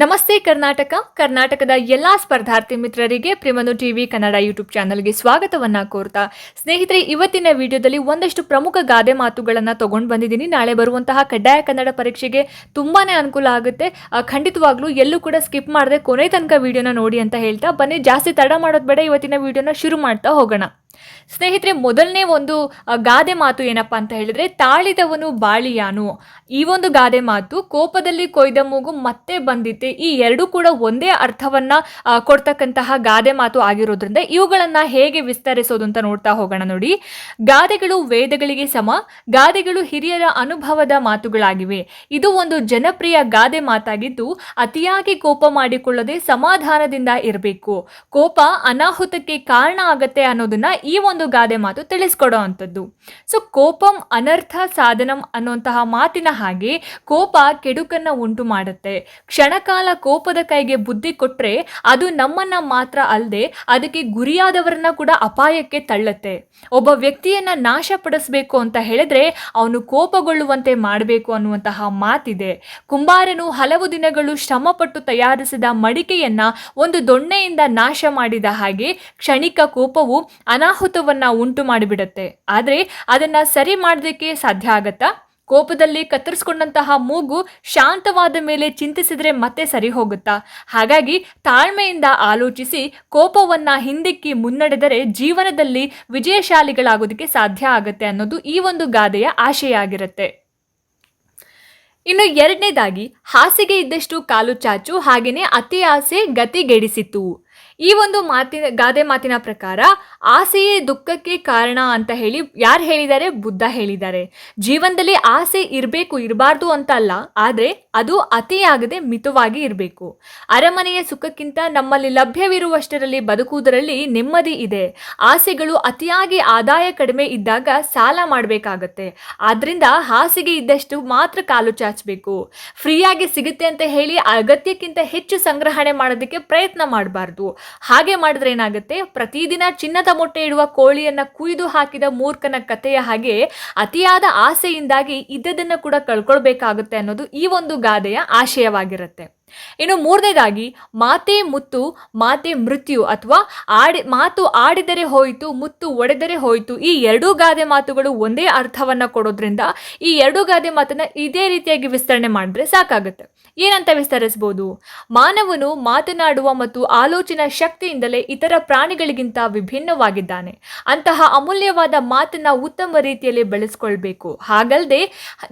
ನಮಸ್ತೆ ಕರ್ನಾಟಕ. ಕರ್ನಾಟಕದ ಎಲ್ಲಾ ಸ್ಪರ್ಧಾರ್ಥಿ ಮಿತ್ರರಿಗೆ ಪ್ರೇಮನು ಟಿವಿ ಕನ್ನಡ ಯೂಟ್ಯೂಬ್ ಚಾನಲ್ಗೆ ಸ್ವಾಗತವನ್ನ ಕೋರ್ತಾ. ಸ್ನೇಹಿತರೆ, ಇವತ್ತಿನ ವಿಡಿಯೋದಲ್ಲಿ ಒಂದಷ್ಟು ಪ್ರಮುಖ ಗಾದೆ ಮಾತುಗಳನ್ನು ತಗೊಂಡು ಬಂದಿದ್ದೀನಿ. ನಾಳೆ ಬರುವಂತಹ ಕಡ್ಡಾಯ ಕನ್ನಡ ಪರೀಕ್ಷೆಗೆ ತುಂಬಾನೇ ಅನುಕೂಲ ಆಗುತ್ತೆ. ಖಂಡಿತವಾಗ್ಲೂ ಎಲ್ಲೂ ಕೂಡ ಸ್ಕಿಪ್ ಮಾಡದೆ ಕೊನೆ ತನಕ ವಿಡಿಯೋನ ನೋಡಿ ಅಂತ ಹೇಳ್ತಾ. ಬನ್ನಿ, ಜಾಸ್ತಿ ತಡ ಮಾಡೋದು ಬೇಡ. ಇವತ್ತಿನ ವಿಡಿಯೋನ ಶುರು ಮಾಡ್ತಾ ಹೋಗೋಣ. ಸ್ನೇಹಿತರೆ, ಮೊದಲನೇ ಒಂದು ಗಾದೆ ಮಾತು ಏನಪ್ಪಾ ಅಂತ ಹೇಳಿದ್ರೆ, ತಾಳಿದವನು ಬಾಳಿಯಾನು. ಈ ಒಂದು ಗಾದೆ ಮಾತು ಕೋಪದಲ್ಲಿ ಕೊಯ್ದ ಮೂಗು ಮತ್ತೆ ಬಂದಿತ್ತೆ. ಈ ಎರಡೂ ಕೂಡ ಒಂದೇ ಅರ್ಥವನ್ನ ಕೊಡ್ತಕ್ಕಂತಹ ಗಾದೆ ಮಾತು ಆಗಿರೋದ್ರಿಂದ ಇವುಗಳನ್ನ ಹೇಗೆ ವಿಸ್ತರಿಸೋದು ಅಂತ ನೋಡ್ತಾ ಹೋಗೋಣ ನೋಡಿ. ಗಾದೆಗಳು ವೇದಗಳಿಗೆ ಸಮ, ಗಾದೆಗಳು ಹಿರಿಯರ ಅನುಭವದ ಮಾತುಗಳಾಗಿವೆ. ಇದು ಒಂದು ಜನಪ್ರಿಯ ಗಾದೆ ಮಾತಾಗಿದ್ದು, ಅತಿಯಾಗಿ ಕೋಪ ಮಾಡಿಕೊಳ್ಳದೆ ಸಮಾಧಾನದಿಂದ ಇರಬೇಕು. ಕೋಪ ಅನಾಹುತಕ್ಕೆ ಕಾರಣ ಆಗತ್ತೆ ಅನ್ನೋದನ್ನ ಈ ಒಂದು ಗಾದೆ ಮಾತು ತಿಳಿಸ್ಕೊಡೋ ಅಂಥದ್ದು. ಸೊ ಕೋಪಂ ಅನರ್ಥ ಸಾಧನಂ ಅನ್ನುವಂತಹ ಮಾತಿನ ಹಾಗೆ ಕೋಪ ಕೆಡುಕನ್ನ ಉಂಟು ಮಾಡುತ್ತೆ. ಕ್ಷಣಕಾಲ ಕೋಪದ ಕೈಗೆ ಬುದ್ಧಿ ಕೊಟ್ಟರೆ ಅದು ನಮ್ಮನ್ನ ಮಾತ್ರ ಅಲ್ಲದೆ ಅದಕ್ಕೆ ಗುರಿಯಾದವರನ್ನ ಕೂಡ ಅಪಾಯಕ್ಕೆ ತಳ್ಳುತ್ತೆ. ಒಬ್ಬ ವ್ಯಕ್ತಿಯನ್ನ ನಾಶಪಡಿಸಬೇಕು ಅಂತ ಹೇಳಿದ್ರೆ ಅವನು ಕೋಪಗೊಳ್ಳುವಂತೆ ಮಾಡಬೇಕು ಅನ್ನುವಂತಹ ಮಾತಿದೆ. ಕುಂಬಾರನು ಹಲವು ದಿನಗಳು ಶ್ರಮಪಟ್ಟು ತಯಾರಿಸಿದ ಮಡಿಕೆಯನ್ನ ಒಂದು ದೊಣ್ಣೆಯಿಂದ ನಾಶ ಮಾಡಿದ ಹಾಗೆ ಕ್ಷಣಿಕ ಕೋಪವು ಅನಾಹುತವನ್ನ ಉಂಟು ಮಾಡಿಬಿಡುತ್ತೆ. ಆದ್ರೆ ಅದನ್ನ ಸರಿ ಮಾಡೋದಕ್ಕೆ ಸಾಧ್ಯ ಆಗತ್ತಾ? ಕೋಪದಲ್ಲಿ ಕತ್ತರಿಸ್ಕೊಂಡಂತಹ ಮೂಗು ಶಾಂತವಾದ ಮೇಲೆ ಚಿಂತಿಸಿದ್ರೆ ಮತ್ತೆ ಸರಿ ಹೋಗುತ್ತಾ? ಹಾಗಾಗಿ ತಾಳ್ಮೆಯಿಂದ ಆಲೋಚಿಸಿ ಕೋಪವನ್ನ ಹಿಂದಿಕ್ಕಿ ಮುನ್ನಡೆದರೆ ಜೀವನದಲ್ಲಿ ವಿಜಯಶಾಲಿಗಳಾಗೋದಕ್ಕೆ ಸಾಧ್ಯ ಆಗುತ್ತೆ ಅನ್ನೋದು ಈ ಒಂದು ಗಾದೆಯ ಆಶಯ ಆಗಿರುತ್ತೆ ಇನ್ನು ಎರಡನೇದಾಗಿ ಹಾಸಿಗೆ ಇದ್ದಷ್ಟು ಕಾಲು ಚಾಚು ಹಾಗೆಯೇ ಅತಿ ಆಸೆ ಗತಿಗೆಡಿಸಿತು ಈ ಒಂದು ಮಾತಿನ, ಗಾದೆ ಮಾತಿನ ಪ್ರಕಾರ ಆಸೆಯೇ ದುಃಖಕ್ಕೆ ಕಾರಣ ಅಂತ ಹೇಳಿ ಯಾರು ಹೇಳಿದ್ದಾರೆ? ಬುದ್ಧ ಹೇಳಿದ್ದಾರೆ. ಜೀವನದಲ್ಲಿ ಆಸೆ ಇರಬೇಕು, ಇರಬಾರ್ದು ಅಂತ ಅಲ್ಲ ಆದರೆ ಅದು ಅತಿಯಾಗದೆ ಮಿತವಾಗಿ ಇರಬೇಕು. ಅರಮನೆಯ ಸುಖಕ್ಕಿಂತ ನಮ್ಮಲ್ಲಿ ಲಭ್ಯವಿರುವಷ್ಟರಲ್ಲಿ ಬದುಕುವುದರಲ್ಲಿ ನೆಮ್ಮದಿ ಇದೆ. ಆಸೆಗಳು ಅತಿಯಾಗಿ ಆದಾಯ ಕಡಿಮೆ ಇದ್ದಾಗ ಸಾಲ ಮಾಡಬೇಕಾಗತ್ತೆ. ಆದ್ದರಿಂದ ಹಾಸಿಗೆ ಇದ್ದಷ್ಟು ಮಾತ್ರ ಕಾಲು ಚಾಚಬೇಕು. ಫ್ರೀಯಾಗಿ ಸಿಗುತ್ತೆ ಅಂತ ಹೇಳಿ ಅಗತ್ಯಕ್ಕಿಂತ ಹೆಚ್ಚು ಸಂಗ್ರಹಣೆ ಮಾಡೋದಕ್ಕೆ ಪ್ರಯತ್ನ ಮಾಡಬಾರ್ದು. ಹಾಗೆ ಮಾಡಿದ್ರೆ ಏನಾಗುತ್ತೆ? ಪ್ರತಿದಿನ ಚಿನ್ನದ ಮೊಟ್ಟೆ ಇಡುವ ಕೋಳಿಯನ್ನ ಕುಯ್ದು ಹಾಕಿದ ಮೂರ್ಖನ ಕಥೆಯ ಹಾಗೆ ಅತಿಯಾದ ಆಸೆಯಿಂದಾಗಿ ಇದ್ದದನ್ನು ಕೂಡ ಕಳ್ಕೊಳ್ಬೇಕಾಗುತ್ತೆ ಅನ್ನೋದು ಈ ಒಂದು ಗಾದೆಯ ಆಶಯವಾಗಿರುತ್ತೆ. ಇನ್ನು ಮೂರನೇದಾಗಿ, ಮಾತೆ ಮುತ್ತು, ಮಾತೆ ಮೃತ್ಯು ಅಥವಾ ಆಡಿ, ಮಾತು ಆಡಿದರೆ ಹೋಯಿತು, ಮುತ್ತು ಒಡೆದರೆ ಹೋಯಿತು, ಈ ಎರಡೂ ಗಾದೆ ಮಾತುಗಳು ಒಂದೇ ಅರ್ಥವನ್ನ ಕೊಡೋದ್ರಿಂದ ಈ ಎರಡೂ ಗಾದೆ ಮಾತನ್ನ ಇದೇ ರೀತಿಯಾಗಿ ವಿಸ್ತರಣೆ ಮಾಡಿದ್ರೆ ಸಾಕಾಗುತ್ತೆ. ಏನಂತ ವಿಸ್ತರಿಸಬಹುದು ಮಾನವನು ಮಾತನಾಡುವ ಮತ್ತು ಆಲೋಚನಾ ಶಕ್ತಿಯಿಂದಲೇ ಇತರ ಪ್ರಾಣಿಗಳಿಗಿಂತ ವಿಭಿನ್ನವಾಗಿದ್ದಾನೆ. ಅಂತಹ ಅಮೂಲ್ಯವಾದ ಮಾತನ್ನ ಉತ್ತಮ ರೀತಿಯಲ್ಲಿ ಬೆಳೆಸ್ಕೊಳ್ಬೇಕು. ಹಾಗಲ್ಲದೆ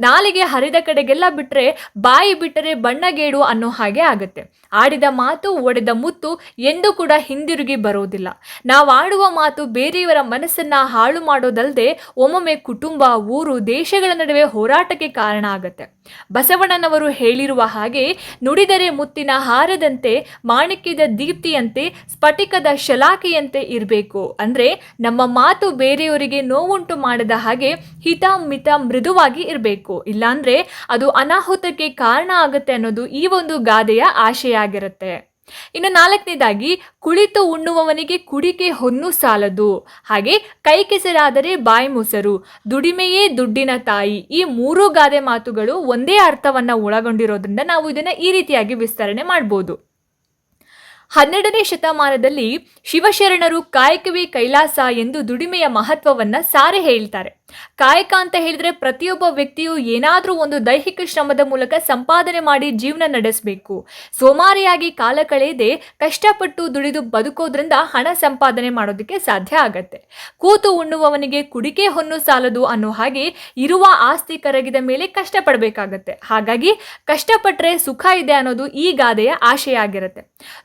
ನಾಲಿಗೆ ಹರಿದ ಕಡೆಗೆಲ್ಲ ಬಿಟ್ರೆ ಬಾಯಿ ಬಿಟ್ಟರೆ ಬಣ್ಣಗೇಡು ಅನ್ನೋ ಆಗುತ್ತೆ. ಆಡಿದ ಮಾತು ಒಡೆದ ಮುತ್ತು ಎಂದೂ ಕೂಡ ಹಿಂದಿರುಗಿ ಬರೋದಿಲ್ಲ. ನಾವು ಆಡುವ ಮಾತು ಬೇರೆಯವರ ಮನಸ್ಸನ್ನ ಹಾಳು ಮಾಡೋದಲ್ಲದೆ ಒಮ್ಮೊಮ್ಮೆ ಕುಟುಂಬ, ಊರು, ದೇಶಗಳ ನಡುವೆ ಹೋರಾಟಕ್ಕೆ ಕಾರಣ ಆಗುತ್ತೆ. ಬಸವಣ್ಣನವರು ಹೇಳಿರುವ ಹಾಗೆ ನುಡಿದರೆ ಮುತ್ತಿನ ಹಾರದಂತೆ, ಮಾಣಿಕ್ಯದ ದೀಪ್ತಿಯಂತೆ, ಸ್ಫಟಿಕದ ಶಲಾಕೆಯಂತೆ ಇರಬೇಕು. ಅಂದರೆ ನಮ್ಮ ಮಾತು ಬೇರೆಯವರಿಗೆ ನೋವುಂಟು ಮಾಡದ ಹಾಗೆ ಹಿತ ಮಿತ ಮೃದುವಾಗಿ ಇರಬೇಕು. ಇಲ್ಲಾಂದ್ರೆ ಅದು ಅನಾಹುತಕ್ಕೆ ಕಾರಣ ಆಗುತ್ತೆ ಅನ್ನೋದು ಈ ಒಂದು ಗಾದೆಯ ಆಶಯ ಆಗಿರುತ್ತೆ ಇನ್ನು ನಾಲ್ಕನೇದಾಗಿ, ಕುಳಿತು ಉಣ್ಣುವವನಿಗೆ ಕುಡಿಕೆ ಹೊನ್ನು ಸಾಲದು. ಹಾಗೆ ಕೈ ಕೆಸರಾದರೆ ಬಾಯಿ ಮೊಸರು. ದುಡಿಮೆಯೇ ದುಡ್ಡಿನ ತಾಯಿ. ಈ ಮೂರು ಗಾದೆ ಮಾತುಗಳು ಒಂದೇ ಅರ್ಥವನ್ನ ಒಳಗೊಂಡಿರೋದ್ರಿಂದ ನಾವು ಇದನ್ನ ಈ ರೀತಿಯಾಗಿ ವಿಸ್ತರಣೆ ಮಾಡ್ಬೋದು. ಹನ್ನೆರಡನೇ ಶತಮಾನದಲ್ಲಿ ಶಿವಶರಣರು ಕಾಯಕವೇ ಕೈಲಾಸ ಎಂದು ದುಡಿಮೆಯ ಮಹತ್ವವನ್ನ ಸಾರೆ ಹೇಳ್ತಾರೆ. ಕಾಯಕ ಅಂತ ಹೇಳಿದ್ರೆ ಪ್ರತಿಯೊಬ್ಬ ವ್ಯಕ್ತಿಯು ಏನಾದರೂ ಒಂದು ದೈಹಿಕ ಶ್ರಮದ ಮೂಲಕ ಸಂಪಾದನೆ ಮಾಡಿ ಜೀವನ ನಡೆಸಬೇಕು. ಸೋಮಾರಿಯಾಗಿ ಕಾಲ ಕಳೆಯದೆ ಕಷ್ಟಪಟ್ಟು ದುಡಿದು ಬದುಕೋದ್ರಿಂದ ಹಣ ಸಂಪಾದನೆ ಮಾಡೋದಕ್ಕೆ ಸಾಧ್ಯ ಆಗತ್ತೆ. ಕೂತು ಉಣ್ಣುವವನಿಗೆ ಕುಡಿಕೆ ಹೊನ್ನು ಸಾಲದು ಅನ್ನೋ ಹಾಗೆ ಇರುವ ಆಸ್ತಿ ಕರಗಿದ ಮೇಲೆ ಕಷ್ಟಪಡಬೇಕಾಗತ್ತೆ. ಹಾಗಾಗಿ ಕಷ್ಟಪಟ್ರೆ ಸುಖ ಇದೆ ಅನ್ನೋದು ಈ ಗಾದೆಯ ಆಶಯ ಆಗಿರುತ್ತೆ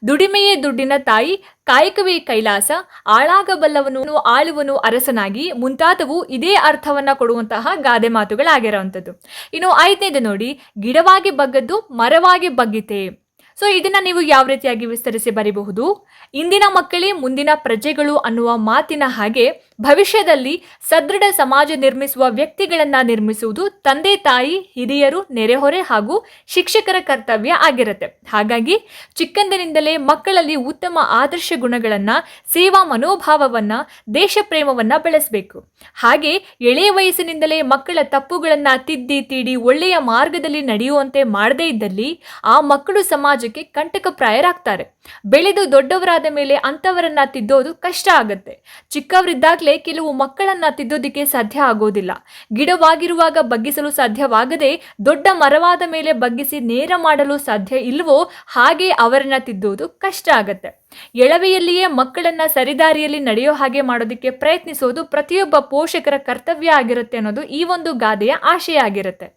ದುಡಿಮೆಯೇ ದುಡ್ಡಿನ ತಾಯಿ ಕಾಯಕವೇ ಕೈಲಾಸ, ಆಳಾಗಬಲ್ಲವನು ಆಳುವನು ಅರಸನಾಗಿ ಮುಂತಾದವು ಇದೇ ಅರ್ಥವನ್ನ ಕೊಡುವಂತಹ ಗಾದೆ ಮಾತುಗಳಾಗಿರುವಂಥದ್ದು. ಇನ್ನು ಐದನೇದು ನೋಡಿ, ಗಿಡವಾಗಿ ಬಗ್ಗದ್ದು ಮರವಾಗಿ ಬಗ್ಗಿತೆ. ಸೊ ಇದನ್ನ ನೀವು ಯಾವ ರೀತಿಯಾಗಿ ವಿಸ್ತರಿಸಿ ಬರೀಬಹುದು? ಇಂದಿನ ಮಕ್ಕಳೇ ಮುಂದಿನ ಪ್ರಜೆಗಳು ಅನ್ನುವ ಮಾತಿನ ಹಾಗೆ ಭವಿಷ್ಯದಲ್ಲಿ ಸದೃಢ ಸಮಾಜ ನಿರ್ಮಿಸುವ ವ್ಯಕ್ತಿಗಳನ್ನ ನಿರ್ಮಿಸುವುದು ತಂದೆ, ತಾಯಿ, ಹಿರಿಯರು, ನೆರೆಹೊರೆ ಹಾಗೂ ಶಿಕ್ಷಕರ ಕರ್ತವ್ಯ ಆಗಿರುತ್ತೆ. ಹಾಗಾಗಿ ಚಿಕ್ಕಂದಿನಿಂದಲೇ ಮಕ್ಕಳಲ್ಲಿ ಉತ್ತಮ ಆದರ್ಶ ಗುಣಗಳನ್ನ, ಸೇವಾ ಮನೋಭಾವವನ್ನ, ದೇಶ ಪ್ರೇಮವನ್ನ ಬೆಳೆಸಬೇಕು. ಹಾಗೆ ಎಳೆಯ ವಯಸ್ಸಿನಿಂದಲೇ ಮಕ್ಕಳ ತಪ್ಪುಗಳನ್ನ ತಿದ್ದಿ, ತೀಡಿ ಒಳ್ಳೆಯ ಮಾರ್ಗದಲ್ಲಿ ನಡೆಯುವಂತೆ ಮಾಡದೇ ಇದ್ದಲ್ಲಿ ಆ ಮಕ್ಕಳು ಸಮಾಜ ಸಮಾಜಕ್ಕೆ ಕಂಟಕಪ್ರಾಯರಾಗ್ತಾರೆ ಬೆಳೆದು ದೊಡ್ಡವರಾದ ಮೇಲೆ ಅಂಥವರನ್ನ ತಿದ್ದೋದು ಕಷ್ಟ ಆಗುತ್ತೆ. ಚಿಕ್ಕವರಿದ್ದಾಗಲೇ ಕೆಲವು ಮಕ್ಕಳನ್ನ ತಿದ್ದೋದಿಕ್ಕೆ ಸಾಧ್ಯ ಆಗೋದಿಲ್ಲ. ಗಿಡವಾಗಿರುವಾಗ ಬಗ್ಗಿಸಲು ಸಾಧ್ಯವಾಗದೆ ದೊಡ್ಡ ಮರವಾದ ಮೇಲೆ ಬಗ್ಗಿಸಿ ನೇರ ಮಾಡಲು ಸಾಧ್ಯ ಇಲ್ವೋ ಹಾಗೆ ಅವರನ್ನ ತಿದ್ದೋದು ಕಷ್ಟ ಆಗತ್ತೆ. ಎಳವೆಯಲ್ಲಿಯೇ ಮಕ್ಕಳನ್ನ ಸರಿದಾರಿಯಲ್ಲಿ ನಡೆಯೋ ಹಾಗೆ ಮಾಡೋದಕ್ಕೆ ಪ್ರಯತ್ನಿಸೋದು ಪ್ರತಿಯೊಬ್ಬ ಪೋಷಕರ ಕರ್ತವ್ಯ ಆಗಿರುತ್ತೆ ಅನ್ನೋದು ಈ ಒಂದು ಗಾದೆಯ ಆಶಯ ಆಗಿರುತ್ತೆ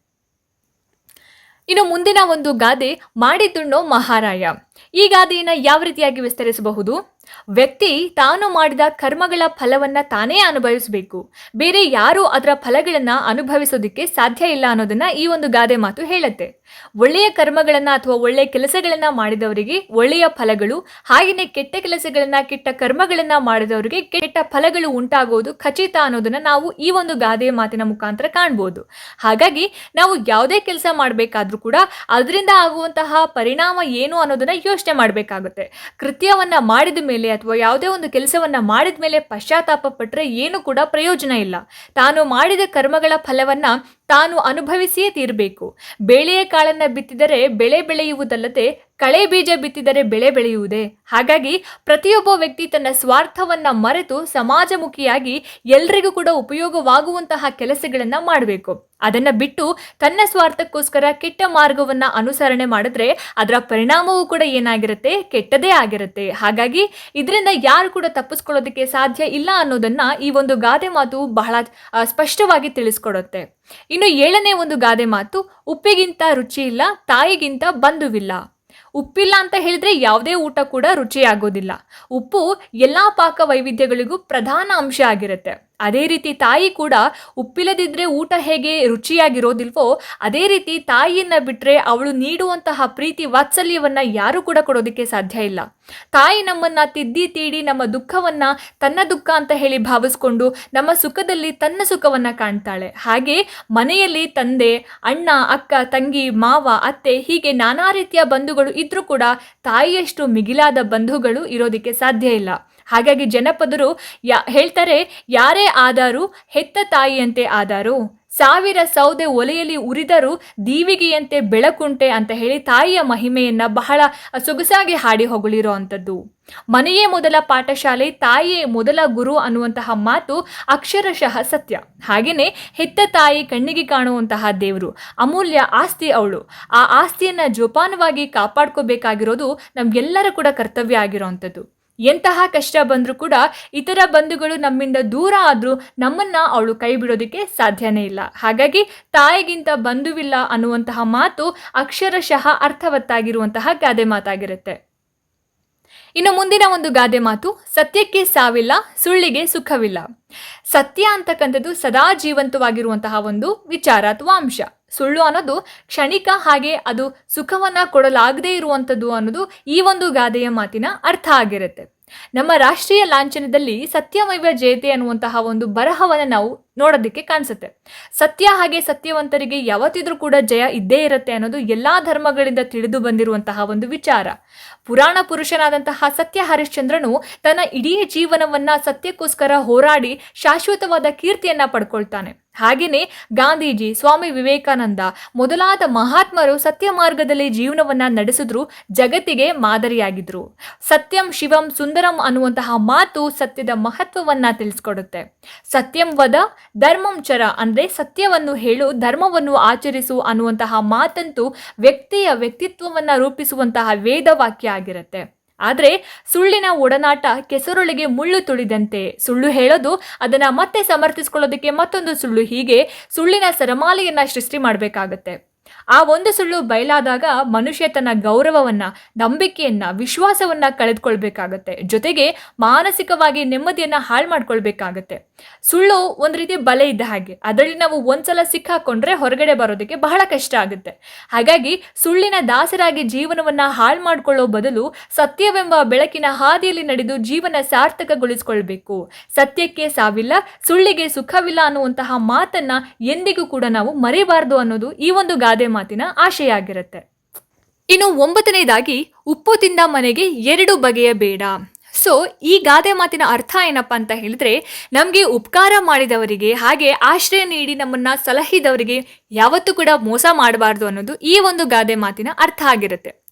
ಇನ್ನು ಮುಂದಿನ ಒಂದು ಗಾದೆ ಮಾಡಿದ್ದುಣ್ಣೋ ಮಹಾರಾಯ. ಈ ಗಾದೆಯನ್ನು ಯಾವ ರೀತಿಯಾಗಿ ವಿಸ್ತರಿಸಬಹುದು? ವ್ಯಕ್ತಿ ತಾನು ಮಾಡಿದ ಕರ್ಮಗಳ ಫಲವನ್ನ ತಾನೇ ಅನುಭವಿಸಬೇಕು. ಬೇರೆ ಯಾರು ಅದರ ಫಲಗಳನ್ನ ಅನುಭವಿಸೋದಕ್ಕೆ ಸಾಧ್ಯ ಇಲ್ಲ ಅನ್ನೋದನ್ನ ಈ ಒಂದು ಗಾದೆ ಮಾತು ಹೇಳುತ್ತೆ. ಒಳ್ಳೆಯ ಕರ್ಮಗಳನ್ನ ಅಥವಾ ಒಳ್ಳೆಯ ಕೆಲಸಗಳನ್ನ ಮಾಡಿದವರಿಗೆ ಒಳ್ಳೆಯ ಫಲಗಳು ಹಾಗೆಯೇ ಕೆಟ್ಟ ಕೆಲಸಗಳನ್ನ, ಕೆಟ್ಟ ಕರ್ಮಗಳನ್ನ ಮಾಡಿದವರಿಗೆ ಕೆಟ್ಟ ಫಲಗಳು ಉಂಟಾಗುವುದು ಖಚಿತ ಅನ್ನೋದನ್ನ ನಾವು ಈ ಒಂದು ಗಾದೆಯ ಮಾತಿನ ಮುಖಾಂತರ ಕಾಣ್ಬೋದು. ಹಾಗಾಗಿ ನಾವು ಯಾವುದೇ ಕೆಲಸ ಮಾಡಬೇಕಾದ್ರೂ ಕೂಡ ಅದರಿಂದ ಆಗುವಂತಹ ಪರಿಣಾಮ ಏನು ಅನ್ನೋದನ್ನ ಯೋಚನೆ ಮಾಡಬೇಕಾಗುತ್ತೆ. ಕೃತ್ಯವನ್ನು ಮಾಡಿದ ಮೇಲೆ ಅಥವಾ ಯಾವುದೇ ಒಂದು ಕೆಲಸವನ್ನ ಮಾಡಿದ ಮೇಲೆ ಪಶ್ಚಾತ್ತಾಪ ಪಟ್ಟರೆ ಏನು ಕೂಡ ಪ್ರಯೋಜನ ಇಲ್ಲ. ತಾನು ಮಾಡಿದ ಕರ್ಮಗಳ ಫಲವನ್ನ ತಾನು ಅನುಭವಿಸಿಯೇ ತೀರಬೇಕು. ಬೇಳೆಯ ಕಾಳನ್ನ ಬಿತ್ತಿದರೆ ಬೆಳೆ ಬೆಳೆಯುವುದಲ್ಲದೆ ಕಳೆ ಬೀಜ ಬಿತ್ತಿದರೆ ಬೆಳೆ ಬೆಳೆಯುವುದೇ. ಹಾಗಾಗಿ ಪ್ರತಿಯೊಬ್ಬ ವ್ಯಕ್ತಿ ತನ್ನ ಸ್ವಾರ್ಥವನ್ನ ಮರೆತು ಸಮಾಜಮುಖಿಯಾಗಿ ಎಲ್ರಿಗೂ ಕೂಡ ಉಪಯೋಗವಾಗುವಂತಹ ಕೆಲಸಗಳನ್ನ ಮಾಡಬೇಕು. ಅದನ್ನ ಬಿಟ್ಟು ತನ್ನ ಸ್ವಾರ್ಥಕ್ಕೋಸ್ಕರ ಕೆಟ್ಟ ಮಾರ್ಗವನ್ನ ಅನುಸರಣೆ ಮಾಡಿದ್ರೆ ಅದರ ಪರಿಣಾಮವೂ ಕೂಡ ಏನಾಗಿರುತ್ತೆ? ಕೆಟ್ಟದೇ ಆಗಿರುತ್ತೆ. ಹಾಗಾಗಿ ಇದರಿಂದ ಯಾರು ಕೂಡ ತಪ್ಪಿಸ್ಕೊಳ್ಳೋದಕ್ಕೆ ಸಾಧ್ಯ ಇಲ್ಲ ಅನ್ನೋದನ್ನ ಈ ಒಂದು ಗಾದೆ ಮಾತು ಬಹಳ ಸ್ಪಷ್ಟವಾಗಿ ತಿಳಿಸ್ಕೊಡುತ್ತೆ. ಇನ್ನು ಏಳನೇ ಒಂದು ಗಾದೆ ಮಾತು, ಉಪ್ಪಿಗಿಂತ ರುಚಿ ಇಲ್ಲ, ತಾಯಿಗಿಂತ ಬಂಧುವಿಲ್ಲ. ಉಪ್ಪಿಲ್ಲ ಅಂತ ಹೇಳಿದ್ರೆ ಯಾವುದೇ ಊಟ ಕೂಡ ರುಚಿಯಾಗೋದಿಲ್ಲ. ಉಪ್ಪು ಎಲ್ಲ ಪಾಕ ವೈವಿಧ್ಯಗಳಿಗೂ ಪ್ರಧಾನ ಅಂಶ ಆಗಿರುತ್ತೆ. ಅದೇ ರೀತಿ ತಾಯಿ ಕೂಡ ಉಪ್ಪಿಲ್ಲದಿದ್ದರೆ ಊಟ ಹೇಗೆ ರುಚಿಯಾಗಿರೋದಿಲ್ವೋ, ಅದೇ ರೀತಿ ತಾಯಿಯನ್ನ ಬಿಟ್ಟರೆ ಅವಳು ನೀಡುವಂತಹ ಪ್ರೀತಿ ವಾತ್ಸಲ್ಯವನ್ನು ಯಾರು ಕೂಡ ಕೊಡೋದಕ್ಕೆ ಸಾಧ್ಯ ಇಲ್ಲ. ತಾಯಿ ನಮ್ಮನ್ನು ತಿದ್ದಿ ತೀಡಿ ನಮ್ಮ ದುಃಖವನ್ನು ತನ್ನ ದುಃಖ ಅಂತ ಹೇಳಿ ಭಾವಿಸ್ಕೊಂಡು ನಮ್ಮ ಸುಖದಲ್ಲಿ ತನ್ನ ಸುಖವನ್ನು ಕಾಣ್ತಾಳೆ. ಹಾಗೆ ಮನೆಯಲ್ಲಿ ತಂದೆ, ಅಣ್ಣ, ಅಕ್ಕ, ತಂಗಿ, ಮಾವ, ಅತ್ತೆ ಹೀಗೆ ನಾನಾ ರೀತಿಯ ಬಂಧುಗಳು ಇದ್ದರೂ ಕೂಡ ತಾಯಿಯಷ್ಟು ಮಿಗಿಲಾದ ಬಂಧುಗಳು ಇರೋದಕ್ಕೆ ಸಾಧ್ಯ ಇಲ್ಲ. ಹಾಗಾಗಿ ಜನಪದರು ಯಾ, ಹೇಳ್ತಾರೆ, ಯಾರೇ ಆದಾರು ಹೆತ್ತ ತಾಯಿಯಂತೆ ಆದಾರು, ಸಾವಿರ ಸೌದೆ ಒಲೆಯಲ್ಲಿ ಉರಿದರೂ ದೀವಿಗೆಯಂತೆ ಬೆಳಕುಂಟೆ ಅಂತ ಹೇಳಿ ತಾಯಿಯ ಮಹಿಮೆಯನ್ನು ಬಹಳ ಸೊಗಸಾಗಿ ಹಾಡಿ ಹೊಗಳಿರೋ ಅಂಥದ್ದು. ಮನೆಯೇ ಮೊದಲ ಪಾಠಶಾಲೆ, ತಾಯಿಯೇ ಮೊದಲ ಗುರು ಅನ್ನುವಂತಹ ಮಾತು ಅಕ್ಷರಶಃ ಸತ್ಯ. ಹಾಗೆಯೇ ಹೆತ್ತ ತಾಯಿ ಕಣ್ಣಿಗೆ ಕಾಣುವಂತಹ ದೇವರು, ಅಮೂಲ್ಯ ಆಸ್ತಿ ಅವಳು. ಆ ಆಸ್ತಿಯನ್ನ ಜೋಪಾನವಾಗಿ ಕಾಪಾಡ್ಕೋಬೇಕಾಗಿರೋದು ನಮಗೆಲ್ಲರ ಕೂಡ ಕರ್ತವ್ಯ ಆಗಿರೋವಂಥದ್ದು ಎಂತಹ ಕಷ್ಟ ಬಂದರೂ ಕೂಡ ಇತರ ಬಂಧುಗಳು ನಮ್ಮಿಂದ ದೂರ ಆದರೂ ನಮ್ಮನ್ನು ಅವಳು ಕೈ ಬಿಡೋದಕ್ಕೆ ಸಾಧ್ಯನೇ ಇಲ್ಲ. ಹಾಗಾಗಿ ತಾಯಿಗಿಂತ ಬಂಧುವಿಲ್ಲ ಅನ್ನುವಂತಹ ಮಾತು ಅಕ್ಷರಶಃ ಅರ್ಥವತ್ತಾಗಿರುವಂತಹ ಗಾದೆ ಮಾತಾಗಿರುತ್ತೆ. ಇನ್ನು ಮುಂದಿನ ಒಂದು ಗಾದೆ ಮಾತು, ಸತ್ಯಕ್ಕೆ ಸಾವಿಲ್ಲ, ಸುಳ್ಳಿಗೆ ಸುಖವಿಲ್ಲ. ಸತ್ಯ ಅಂತಕ್ಕಂಥದ್ದು ಸದಾ ಜೀವಂತವಾಗಿರುವಂತಹ ಒಂದು ವಿಚಾರ ಅಥವಾ ಅಂಶ. ಸುಳ್ಳು ಅನ್ನೋದು ಕ್ಷಣಿಕ ಹಾಗೆ ಅದು ಸುಖವನ್ನ ಕೊಡಲಾಗದೇ ಇರುವಂಥದ್ದು ಅನ್ನೋದು ಈ ಒಂದು ಗಾದೆಯ ಮಾತಿನ ಅರ್ಥ ಆಗಿರುತ್ತೆ. ನಮ್ಮ ರಾಷ್ಟ್ರೀಯ ಲಾಂಛನದಲ್ಲಿ ಸತ್ಯವೈವ ಜಯತೆ ಅನ್ನುವಂತಹ ಒಂದು ಬರಹವನ್ನು ನಾವು ನೋಡೋದಕ್ಕೆ ಕಾಣಿಸುತ್ತೆ. ಸತ್ಯ ಹಾಗೆ ಸತ್ಯವಂತರಿಗೆ ಯಾವತ್ತಿದ್ರೂ ಕೂಡ ಜಯ ಇದ್ದೇ ಇರುತ್ತೆ ಅನ್ನೋದು ಎಲ್ಲಾ ಧರ್ಮಗಳಿಂದ ತಿಳಿದು ಬಂದಿರುವಂತಹ ಒಂದು ವಿಚಾರ. ಪುರಾಣ ಪುರುಷನಾದಂತಹ ಸತ್ಯ ಹರಿಶ್ಚಂದ್ರನು ತನ್ನ ಇಡೀ ಜೀವನವನ್ನ ಸತ್ಯಕ್ಕೋಸ್ಕರ ಹೋರಾಡಿ ಶಾಶ್ವತವಾದ ಕೀರ್ತಿಯನ್ನ ಪಡ್ಕೊಳ್ತಾನೆ. ಹಾಗೆಯೇ ಗಾಂಧೀಜಿ, ಸ್ವಾಮಿ ವಿವೇಕಾನಂದ ಮೊದಲಾದ ಮಹಾತ್ಮರು ಸತ್ಯ ಮಾರ್ಗದಲ್ಲಿ ಜೀವನವನ್ನ ನಡೆಸಿದ್ರು ಜಗತ್ತಿಗೆ ಮಾದರಿಯಾಗಿದ್ರು. ಸತ್ಯಂ ಶಿವಂ ಸುಂದರಂ ಅನ್ನುವಂತಹ ಮಾತು ಸತ್ಯದ ಮಹತ್ವವನ್ನ ತಿಳಿಸ್ಕೊಡುತ್ತೆ. ಸತ್ಯಂ ವದ ಧರ್ಮಂ ಅಂದರೆ ಅಂದ್ರೆ ಸತ್ಯವನ್ನು ಹೇಳು, ಧರ್ಮವನ್ನು ಆಚರಿಸು ಅನ್ನುವಂತಹ ಮಾತಂತೂ ವ್ಯಕ್ತಿಯ ವ್ಯಕ್ತಿತ್ವವನ್ನು ರೂಪಿಸುವಂತಹ ವೇದವಾಕ್ಯ ಆಗಿರುತ್ತೆ. ಆದರೆ ಸುಳ್ಳಿನ ಒಡನಾಟ ಕೆಸರೊಳಗೆ ಮುಳ್ಳು ತುಳಿದಂತೆ. ಸುಳ್ಳು ಹೇಳೋದು ಅದನ್ನ ಮತ್ತೆ ಸಮರ್ಥಿಸ್ಕೊಳ್ಳೋದಕ್ಕೆ ಮತ್ತೊಂದು ಸುಳ್ಳು. ಹೀಗೆ ಸುಳ್ಳಿನ ಸರಮಾಲೆಯನ್ನು ಸೃಷ್ಟಿ ಮಾಡಬೇಕಾಗತ್ತೆ. ಆ ಒಂದು ಸುಳ್ಳು ಬಯಲಾದಾಗ ಮನುಷ್ಯ ತನ್ನ ಗೌರವವನ್ನ, ನಂಬಿಕೆಯನ್ನ, ವಿಶ್ವಾಸವನ್ನ ಕಳೆದುಕೊಳ್ಬೇಕಾಗತ್ತೆ. ಜೊತೆಗೆ ಮಾನಸಿಕವಾಗಿ ನೆಮ್ಮದಿಯನ್ನ ಹಾಳು ಮಾಡ್ಕೊಳ್ಬೇಕಾಗತ್ತೆ. ಸುಳ್ಳು ಒಂದು ರೀತಿ ಬಲೆ ಇದ್ದ ಹಾಗೆ. ಅದರಲ್ಲಿ ನಾವು ಒಂದ್ಸಲ ಸಿಕ್ಕಾಕೊಂಡ್ರೆ ಹೊರಗಡೆ ಬರೋದಕ್ಕೆ ಬಹಳ ಕಷ್ಟ ಆಗುತ್ತೆ. ಹಾಗಾಗಿ ಸುಳ್ಳಿನ ದಾಸರಾಗಿ ಜೀವನವನ್ನ ಹಾಳು ಮಾಡ್ಕೊಳ್ಳೋ ಬದಲು ಸತ್ಯವೆಂಬ ಬೆಳಕಿನ ಹಾದಿಯಲ್ಲಿ ನಡೆದು ಜೀವನ ಸಾರ್ಥಕಗೊಳಿಸಿಕೊಳ್ಬೇಕು. ಸತ್ಯಕ್ಕೆ ಸಾವಿಲ್ಲ, ಸುಳ್ಳಿಗೆ ಸುಖವಿಲ್ಲ ಅನ್ನುವಂತಹ ಮಾತನ್ನ ಎಂದಿಗೂ ಕೂಡ ನಾವು ಮರೆಯಬಾರದು ಅನ್ನೋದು ಈ ಒಂದು ಮಾತಿನ ಆಶಯ ಆಗಿರುತ್ತೆ ಇನ್ನು ಒಂಬತ್ತನೇದಾಗಿ, ಉಪ್ಪು ತಿಂದ ಮನೆಗೆ ಎರಡು ಬಗೆಯ ಬೇಡ. ಸೊ ಈ ಗಾದೆ ಮಾತಿನ ಅರ್ಥ ಏನಪ್ಪ ಅಂತ ಹೇಳಿದ್ರೆ, ನಮಗೆ ಉಪಕಾರ ಮಾಡಿದವರಿಗೆ ಹಾಗೆ ಆಶ್ರಯ ನೀಡಿ ನಮ್ಮನ್ನ ಸಲಹಿದವರಿಗೆ ಯಾವತ್ತೂ ಕೂಡ ಮೋಸ ಮಾಡಬಾರ್ದು ಅನ್ನೋದು ಈ ಒಂದು ಗಾದೆ ಮಾತಿನ ಅರ್ಥ ಆಗಿರುತ್ತೆ.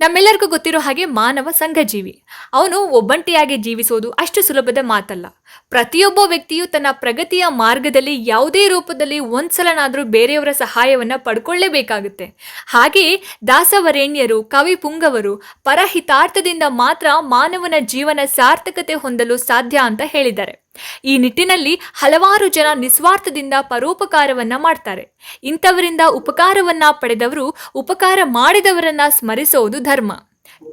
ನಮ್ಮೆಲ್ಲರಿಗೂ ಗೊತ್ತಿರೋ ಹಾಗೆ ಮಾನವ ಸಂಘಜೀವಿ. ಅವನು ಒಬ್ಬಂಟಿಯಾಗಿ ಜೀವಿಸೋದು ಅಷ್ಟು ಸುಲಭದ ಮಾತಲ್ಲ. ಪ್ರತಿಯೊಬ್ಬ ವ್ಯಕ್ತಿಯು ತನ್ನ ಪ್ರಗತಿಯ ಮಾರ್ಗದಲ್ಲಿ ಯಾವುದೇ ರೂಪದಲ್ಲಿ ಒಂದ್ಸಲನಾದರೂ ಬೇರೆಯವರ ಸಹಾಯವನ್ನ ಪಡ್ಕೊಳ್ಳೇಬೇಕಾಗುತ್ತೆ. ಹಾಗೆಯೇ ದಾಸವರೇಣ್ಯರು, ಕವಿ ಪುಂಗವರು ಪರಹಿತಾರ್ಥದಿಂದ ಮಾತ್ರ ಮಾನವನ ಜೀವನ ಸಾರ್ಥಕತೆ ಹೊಂದಲು ಸಾಧ್ಯ ಅಂತ ಹೇಳಿದ್ದಾರೆ. ಈ ನಿಟ್ಟಿನಲ್ಲಿ ಹಲವಾರು ಜನ ನಿಸ್ವಾರ್ಥದಿಂದ ಪರೋಪಕಾರವನ್ನ ಮಾಡ್ತಾರೆ. ಇಂಥವರಿಂದ ಉಪಕಾರವನ್ನ ಪಡೆದವರು ಉಪಕಾರ ಮಾಡಿದವರನ್ನ ಸ್ಮರಿಸೋದು ಧರ್ಮ.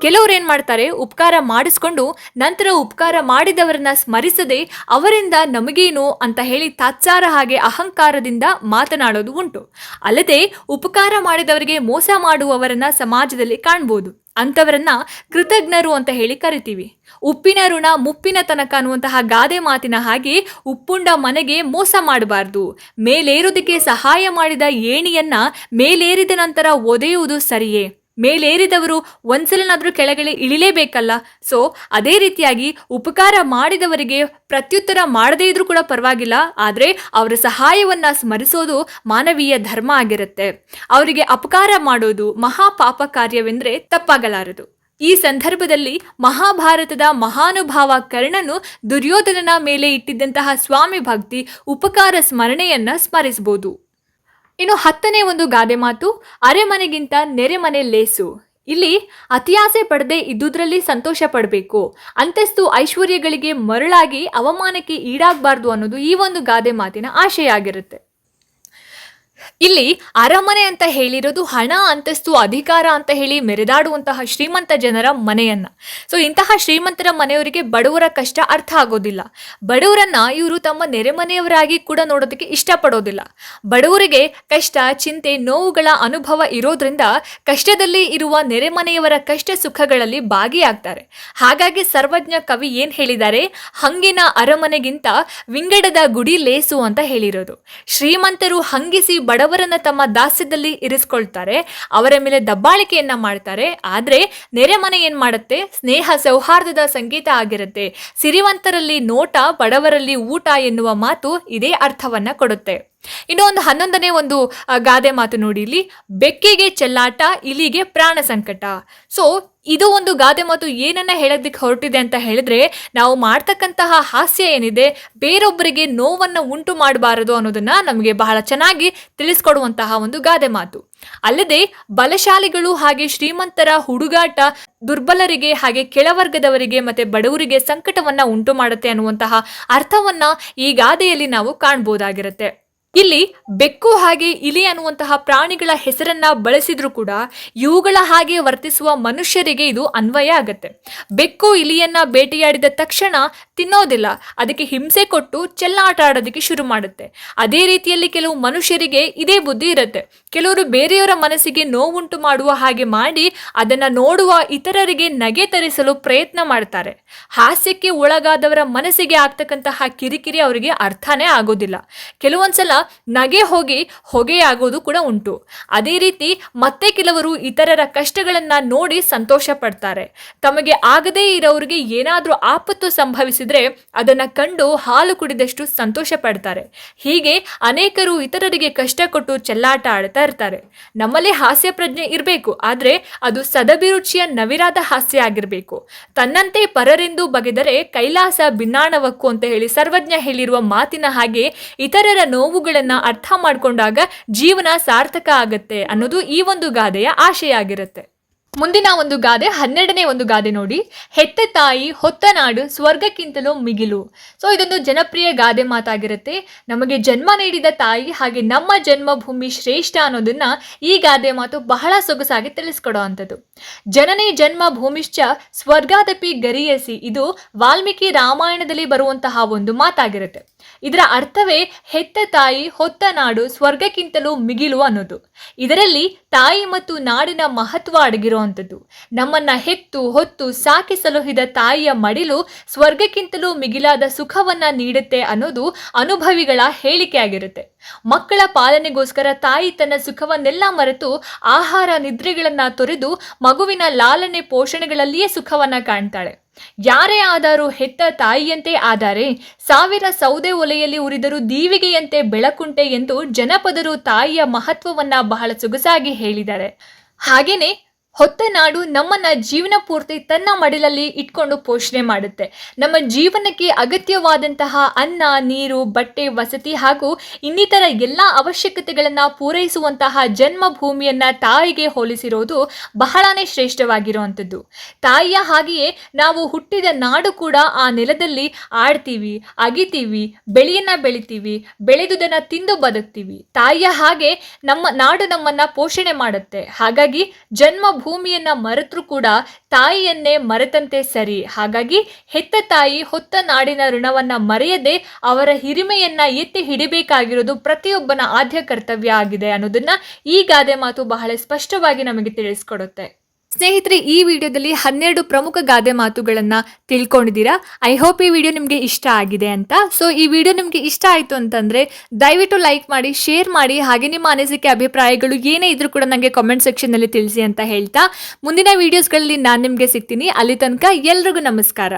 ಕೆಲವ್ರು ಏನ್ ಮಾಡ್ತಾರೆ, ಉಪಕಾರ ಮಾಡಿಸ್ಕೊಂಡು ನಂತರ ಉಪಕಾರ ಮಾಡಿದವರನ್ನ ಸ್ಮರಿಸದೆ ಅವರಿಂದ ನಮಗೇನು ಅಂತ ಹೇಳಿ ತಾತ್ಸಾರ ಹಾಗೆ ಅಹಂಕಾರದಿಂದ ಮಾತನಾಡೋದು ಉಂಟು. ಅಲ್ಲದೆ ಉಪಕಾರ ಮಾಡಿದವರಿಗೆ ಮೋಸ ಮಾಡುವವರನ್ನ ಸಮಾಜದಲ್ಲಿ ಕಾಣ್ಬೋದು. ಅಂಥವರನ್ನ ಕೃತಜ್ಞರು ಅಂತ ಹೇಳಿ ಕರಿತೀವಿ. ಉಪ್ಪಿನ ಋಣ ಮುಪ್ಪಿನ ತನಕ ಅನ್ನುವಂತಹ ಗಾದೆ ಮಾತಿನ ಹಾಗೆ ಉಪ್ಪುಂಡ ಮನೆಗೆ ಮೋಸ ಮಾಡಬಾರ್ದು. ಮೇಲೇರೋದಕ್ಕೆ ಸಹಾಯ ಮಾಡಿದ ಏಣಿಯನ್ನ ಮೇಲೇರಿದ ನಂತರ ಒದೆಯುವುದು ಸರಿಯೇ. ಮೇಲೇರಿದವರು ಒಂದ್ಸಲನಾದರೂ ಕೆಳಗಡೆ ಇಳಿಲೇಬೇಕಲ್ಲ? ಸೊ ಅದೇ ರೀತಿಯಾಗಿ ಉಪಕಾರ ಮಾಡಿದವರಿಗೆ ಪ್ರತ್ಯುತ್ತರ ಮಾಡದೇ ಇದ್ರೂ ಕೂಡ ಪರವಾಗಿಲ್ಲ. ಆದರೆ ಅವರ ಸಹಾಯವನ್ನು ಸ್ಮರಿಸೋದು ಮಾನವೀಯ ಧರ್ಮ ಆಗಿರುತ್ತೆ. ಅವರಿಗೆ ಅಪಕಾರ ಮಾಡೋದು ಮಹಾಪಾಪ ಕಾರ್ಯವೆಂದರೆ ತಪ್ಪಾಗಲಾರದು. ಈ ಸಂದರ್ಭದಲ್ಲಿ ಮಹಾಭಾರತದ ಮಹಾನುಭಾವ ಕರ್ಣನು ದುರ್ಯೋಧನನ ಮೇಲೆ ಇಟ್ಟಿದ್ದಂತಹ ಸ್ವಾಮಿ ಭಕ್ತಿ ಉಪಕಾರ ಸ್ಮರಣೆಯನ್ನು ಸ್ಮರಿಸಬಹುದು ಇನ್ನು ಹತ್ತನೇ ಒಂದು ಗಾದೆ ಮಾತು, ಅರೆಮನೆಗಿಂತ ನೆರೆಮನೆ ಲೇಸು. ಇಲ್ಲಿ ಅತಿಯಾಸೆ ಪಡದೆ ಇದ್ದುದರಲ್ಲಿ ಸಂತೋಷ ಪಡಬೇಕು. ಅಂತಸ್ತು ಐಶ್ವರ್ಯಗಳಿಗೆ ಮರಳಾಗಿ ಅವಮಾನಕ್ಕೆ ಈಡಾಗಬಾರ್ದು ಅನ್ನೋದು ಈ ಒಂದು ಗಾದೆ ಮಾತಿನ ಆಶಯ ಆಗಿರುತ್ತೆ ಇಲ್ಲಿ ಅರಮನೆ ಅಂತ ಹೇಳಿರೋದು ಹಣ ಅಂತಸ್ತು, ಅಧಿಕಾರ ಅಂತ ಹೇಳಿ ಮೆರೆದಾಡುವಂತಹ ಶ್ರೀಮಂತ ಜನರ ಮನೆಯನ್ನ. ಸೊ ಇಂತಹ ಶ್ರೀಮಂತರ ಮನೆಯವರಿಗೆ ಬಡವರ ಕಷ್ಟ ಅರ್ಥ ಆಗೋದಿಲ್ಲ. ಬಡವರನ್ನ ಇವರು ತಮ್ಮ ನೆರೆಮನೆಯವರಾಗಿ ಕೂಡ ನೋಡೋದಕ್ಕೆ ಇಷ್ಟಪಡೋದಿಲ್ಲ. ಬಡವರಿಗೆ ಕಷ್ಟ, ಚಿಂತೆ, ನೋವುಗಳ ಅನುಭವ ಇರೋದ್ರಿಂದ ಕಷ್ಟದಲ್ಲಿ ಇರುವ ನೆರೆಮನೆಯವರ ಕಷ್ಟ ಸುಖಗಳಲ್ಲಿ ಭಾಗಿಯಾಗ್ತಾರೆ. ಹಾಗಾಗಿ ಸರ್ವಜ್ಞ ಕವಿ ಏನ್ ಹೇಳಿದ್ದಾರೆ? ಹಂಗಿನ ಅರಮನೆಗಿಂತ ವಿಂಗಡದ ಗುಡಿ ಲೇಸು ಅಂತ ಹೇಳಿರೋದು. ಶ್ರೀಮಂತರು ಹಂಗಿಸಿ ಬಡವರನ್ನ ತಮ್ಮ ದಾಸ್ಯದಲ್ಲಿ ಇರಿಸ್ಕೊಳ್ತಾರೆ, ಅವರ ಮೇಲೆ ದಬ್ಬಾಳಿಕೆಯನ್ನ ಮಾಡ್ತಾರೆ. ಆದ್ರೆ ನೆರೆಮನೆ ಏನ್ ಮಾಡುತ್ತೆ? ಸ್ನೇಹ ಸೌಹಾರ್ದದ ಸಂಗೀತ ಆಗಿರುತ್ತೆ. ಸಿರಿವಂತರಲ್ಲಿ ನೋಟ, ಬಡವರಲ್ಲಿ ಊಟ ಎನ್ನುವ ಮಾತು ಇದೇ ಅರ್ಥವನ್ನ ಕೊಡುತ್ತೆ. ಇನ್ನು ಒಂದು ಹನ್ನೊಂದನೇ ಒಂದು ಗಾದೆ ಮಾತು ನೋಡಿ ಇಲ್ಲಿ. ಬೆಕ್ಕಿಗೆ ಚೆಲ್ಲಾಟ, ಇಲಿಗೆ ಪ್ರಾಣ ಸಂಕಟ. ಸೊ ಇದು ಒಂದು ಗಾದೆ ಮಾತು ಏನನ್ನ ಹೇಳೋದಕ್ಕೆ ಹೊರಟಿದೆ ಅಂತ ಹೇಳಿದ್ರೆ, ನಾವು ಮಾಡ್ತಕ್ಕಂತಹ ಹಾಸ್ಯ ಏನಿದೆ, ಬೇರೊಬ್ಬರಿಗೆ ನೋವನ್ನ ಉಂಟು ಮಾಡಬಾರದು ಅನ್ನೋದನ್ನ ನಮಗೆ ಬಹಳ ಚೆನ್ನಾಗಿ ತಿಳಿಸ್ಕೊಡುವಂತಹ ಒಂದು ಗಾದೆ ಮಾತು. ಅಲ್ಲದೆ, ಬಲಶಾಲಿಗಳು ಹಾಗೆ ಶ್ರೀಮಂತರ ಹುಡುಗಾಟ ದುರ್ಬಲರಿಗೆ ಹಾಗೆ ಕೆಳವರ್ಗದವರಿಗೆ ಮತ್ತೆ ಬಡವರಿಗೆ ಸಂಕಟವನ್ನ ಉಂಟು ಮಾಡುತ್ತೆ ಅನ್ನುವಂತಹ ಅರ್ಥವನ್ನ ಈ ಗಾದೆಯಲ್ಲಿ ನಾವು ಕಾಣ್ಬೋದಾಗಿರುತ್ತೆ. ಇಲ್ಲಿ ಬೆಕ್ಕು ಹಾಗೆ ಇಲಿ ಅನ್ನುವಂತಹ ಪ್ರಾಣಿಗಳ ಹೆಸರನ್ನ ಬಳಸಿದ್ರೂ ಕೂಡ ಇವುಗಳ ಹಾಗೆ ವರ್ತಿಸುವ ಮನುಷ್ಯರಿಗೆ ಇದು ಅನ್ವಯ ಆಗತ್ತೆ. ಬೆಕ್ಕು ಇಲಿಯನ್ನ ಬೇಟೆಯಾಡಿದ ತಕ್ಷಣ ತಿನ್ನೋದಿಲ್ಲ, ಅದಕ್ಕೆ ಹಿಂಸೆ ಕೊಟ್ಟು ಚೆಲ್ಲಾಟ ಆಡೋದಕ್ಕೆ ಶುರು ಮಾಡುತ್ತೆ. ಅದೇ ರೀತಿಯಲ್ಲಿ ಕೆಲವು ಮನುಷ್ಯರಿಗೆ ಇದೇ ಬುದ್ಧಿ ಇರುತ್ತೆ. ಕೆಲವರು ಬೇರೆಯವರ ಮನಸ್ಸಿಗೆ ನೋವುಂಟು ಮಾಡುವ ಹಾಗೆ ಮಾಡಿ ಅದನ್ನ ನೋಡುವ ಇತರರಿಗೆ ನಗೆ ತರಿಸಲು ಪ್ರಯತ್ನ ಮಾಡ್ತಾರೆ. ಹಾಸ್ಯಕ್ಕೆ ಒಳಗಾದವರ ಮನಸ್ಸಿಗೆ ಆಗ್ತಕ್ಕಂತಹ ಕಿರಿಕಿರಿ ಅವರಿಗೆ ಅರ್ಥನೇ ಆಗೋದಿಲ್ಲ. ಕೆಲವೊಂದ್ಸಲ ನಗೆ ಹೋಗಿ ಹೊಗೆಯಾಗೋದು ಕೂಡ ಉಂಟು. ಅದೇ ರೀತಿ ಮತ್ತೆ ಕೆಲವರು ಇತರರ ಕಷ್ಟಗಳನ್ನು ನೋಡಿ ಸಂತೋಷ ಪಡ್ತಾರೆ. ತಮಗೆ ಆಗದೇ ಇರೋರಿಗೆ ಏನಾದರೂ ಆಪತ್ತು ಸಂಭವಿಸಿದರೆ ಅದನ್ನ ಕಂಡು ಹಾಲು ಕುಡಿದಷ್ಟು ಸಂತೋಷ ಪಡ್ತಾರೆ. ಹೀಗೆ ಅನೇಕರು ಇತರರಿಗೆ ಕಷ್ಟ ಕೊಟ್ಟು ಚೆಲ್ಲಾಟ ಆಡ್ತಾ ಇರ್ತಾರೆ. ನಮ್ಮಲ್ಲಿ ಹಾಸ್ಯ ಪ್ರಜ್ಞೆ ಇರಬೇಕು, ಆದರೆ ಅದು ಸದಭಿರುಚಿಯ ನವಿರಾದ ಹಾಸ್ಯ ಆಗಿರಬೇಕು. ತನ್ನಂತೆ ಪರರೆಂದು ಬಗೆದರೆ ಕೈಲಾಸ ಭಿನ್ನಾಣವಕ್ಕು ಅಂತ ಹೇಳಿ ಸರ್ವಜ್ಞ ಹೇಳಿರುವ ಮಾತಿನ ಹಾಗೆ ಇತರರ ನೋವುಗಳನ್ನ ಅರ್ಥ ಮಾಡ್ಕೊಂಡಾಗ ಜೀವನ ಸಾರ್ಥಕ ಆಗತ್ತೆ ಅನ್ನೋದು ಈ ಒಂದು ಗಾದೆಯ ಆಶಯ ಆಗಿರುತ್ತೆ ಮುಂದಿನ ಒಂದು ಗಾದೆ, ಹನ್ನೆರಡನೇ ಒಂದು ಗಾದೆ ನೋಡಿ. ಹೆತ್ತ ತಾಯಿ, ಹೊತ್ತ ನಾಡು, ಸ್ವರ್ಗಕ್ಕಿಂತಲೂ ಮಿಗಿಲು. ಸೊ ಇದೊಂದು ಜನಪ್ರಿಯ ಗಾದೆ ಮಾತಾಗಿರುತ್ತೆ. ನಮಗೆ ಜನ್ಮ ನೀಡಿದ ತಾಯಿ ಹಾಗೆ ನಮ್ಮ ಜನ್ಮಭೂಮಿ ಶ್ರೇಷ್ಠ ಅನ್ನೋದನ್ನ ಈ ಗಾದೆ ಮಾತು ಬಹಳ ಸೊಗಸಾಗಿ ತಿಳಿಸ್ಕೊಡೋ ಅಂಥದ್ದು. ಜನನೇ ಜನ್ಮ ಭೂಮಿಶ್ಚ ಸ್ವರ್ಗಾದಪಿ ಗರಿಯಸಿ. ಇದು ವಾಲ್ಮೀಕಿ ರಾಮಾಯಣದಲ್ಲಿ ಬರುವಂತಹ ಒಂದು ಮಾತಾಗಿರುತ್ತೆ. ಇದರ ಅರ್ಥವೇ ಹೆತ್ತ ತಾಯಿ, ಹೊತ್ತ ನಾಡು, ಸ್ವರ್ಗಕ್ಕಿಂತಲೂ ಮಿಗಿಲು ಅನ್ನೋದು. ಇದರಲ್ಲಿ ತಾಯಿ ಮತ್ತು ನಾಡಿನ ಮಹತ್ವ ಅಡಗಿರುವಂಥದ್ದು. ನಮ್ಮನ್ನ ಹೆತ್ತು, ಹೊತ್ತು ಸಾಕಿ ಸಲುಹಿದ ತಾಯಿಯ ಮಡಿಲು ಸ್ವರ್ಗಕ್ಕಿಂತಲೂ ಮಿಗಿಲಾದ ಸುಖವನ್ನ ನೀಡುತ್ತೆ ಅನ್ನೋದು ಅನುಭವಿಗಳ ಹೇಳಿಕೆ ಆಗಿರುತ್ತೆ. ಮಕ್ಕಳ ಪಾಲನೆಗೋಸ್ಕರ ತಾಯಿ ತನ್ನ ಸುಖವನ್ನೆಲ್ಲ ಮರೆತು ಆಹಾರ ನಿದ್ರೆಗಳನ್ನ ತೊರೆದು ಮಗುವಿನ ಲಾಲನೆ ಪೋಷಣೆಗಳಲ್ಲಿಯೇ ಸುಖವನ್ನ ಕಾಣ್ತಾಳೆ. ಯಾರೇ ಆದರೂ ಹೆತ್ತ ತಾಯಿಯಂತೆ ಆದರೆ ಸಾವಿರ ಸೌದೆ ಒಲೆಯಲ್ಲಿ ಉರಿದರೂ ದೀವಿಗೆಯಂತೆ ಬೆಳಕುಂಟೆ ಎಂದು ಜನಪದರು ತಾಯಿಯ ಮಹತ್ವವನ್ನ ಬಹಳ ಸೊಗಸಾಗಿ ಹೇಳಿದ್ದಾರೆ. ಹಾಗೇನೆ ಹೊತ್ತ ನಾಡು ನಮ್ಮನ್ನ ಜೀವನ ಪೂರ್ತಿ ತನ್ನ ಮಡಿಲಲ್ಲಿ ಇಟ್ಕೊಂಡು ಪೋಷಣೆ ಮಾಡುತ್ತೆ. ನಮ್ಮ ಜೀವನಕ್ಕೆ ಅಗತ್ಯವಾದಂತಹ ಅನ್ನ, ನೀರು, ಬಟ್ಟೆ, ವಸತಿ ಹಾಗೂ ಇನ್ನಿತರ ಎಲ್ಲ ಅವಶ್ಯಕತೆಗಳನ್ನು ಪೂರೈಸುವಂತಹ ಜನ್ಮಭೂಮಿಯನ್ನ ತಾಯಿಗೆ ಹೋಲಿಸಿರೋದು ಬಹಳನೇ ಶ್ರೇಷ್ಠವಾಗಿರುವಂಥದ್ದು ತಾಯಿಯ ಹಾಗೆಯೇ ನಾವು ಹುಟ್ಟಿದ ನಾಡು ಕೂಡ ಆ ನೆಲದಲ್ಲಿ ಆಡ್ತೀವಿ, ಅಗಿತೀವಿ, ಬೆಳೆಯನ್ನ ಬೆಳಿತೀವಿ, ಬೆಳೆದುದನ್ನ ತಿಂದು ಬದುಕ್ತೀವಿ. ತಾಯಿಯ ಹಾಗೆ ನಮ್ಮ ನಾಡು ನಮ್ಮನ್ನ ಪೋಷಣೆ ಮಾಡುತ್ತೆ. ಹಾಗಾಗಿ ಜನ್ಮ ಭೂಮಿಯನ್ನ ಮರೆತರೂ ಕೂಡ ತಾಯಿಯನ್ನೇ ಮರೆತಂತೆ ಸರಿ. ಹಾಗಾಗಿ ಹೆತ್ತ ತಾಯಿ, ಹೊತ್ತ ನಾಡಿನ ಋಣವನ್ನ ಮರೆಯದೆ ಅವರ ಹಿರಿಮೆಯನ್ನ ಎತ್ತಿ ಹಿಡಿಬೇಕಾಗಿರೋದು ಪ್ರತಿಯೊಬ್ಬನ ಆದ್ಯ ಕರ್ತವ್ಯ ಆಗಿದೆ ಅನ್ನೋದನ್ನ ಈ ಗಾದೆ ಮಾತು ಬಹಳ ಸ್ಪಷ್ಟವಾಗಿ ನಮಗೆ ತಿಳಿಸ್ಕೊಡುತ್ತೆ. ಸ್ನೇಹಿತರೆ, ಈ ವಿಡಿಯೋದಲ್ಲಿ ಹನ್ನೆರಡು ಪ್ರಮುಖ ಗಾದೆ ಮಾತುಗಳನ್ನು ತಿಳ್ಕೊಂಡಿದ್ದೀರಾ? ಐ ಹೋಪ್ ಈ ವಿಡಿಯೋ ನಿಮಗೆ ಇಷ್ಟ ಆಗಿದೆ ಅಂತ. ಸೊ ಈ ವಿಡಿಯೋ ನಿಮಗೆ ಇಷ್ಟ ಆಯಿತು ಅಂತಂದರೆ, ದಯವಿಟ್ಟು ಲೈಕ್ ಮಾಡಿ ಶೇರ್ ಮಾಡಿ, ಹಾಗೆ ನಿಮ್ಮ ಅನಿಸಿಕೆ, ಅಭಿಪ್ರಾಯಗಳು ಏನೇ ಇದ್ರೂ ಕೂಡ ನನಗೆ ಕಾಮೆಂಟ್ ಸೆಕ್ಷನ್ನಲ್ಲಿ ತಿಳಿಸಿ ಅಂತ ಹೇಳ್ತಾ, ಮುಂದಿನ ವೀಡಿಯೋಸ್ಗಳಲ್ಲಿ ನಾನು ನಿಮಗೆ ಸಿಗ್ತೀನಿ. ಅಲ್ಲಿ ತನಕ ಎಲ್ರಿಗೂ ನಮಸ್ಕಾರ.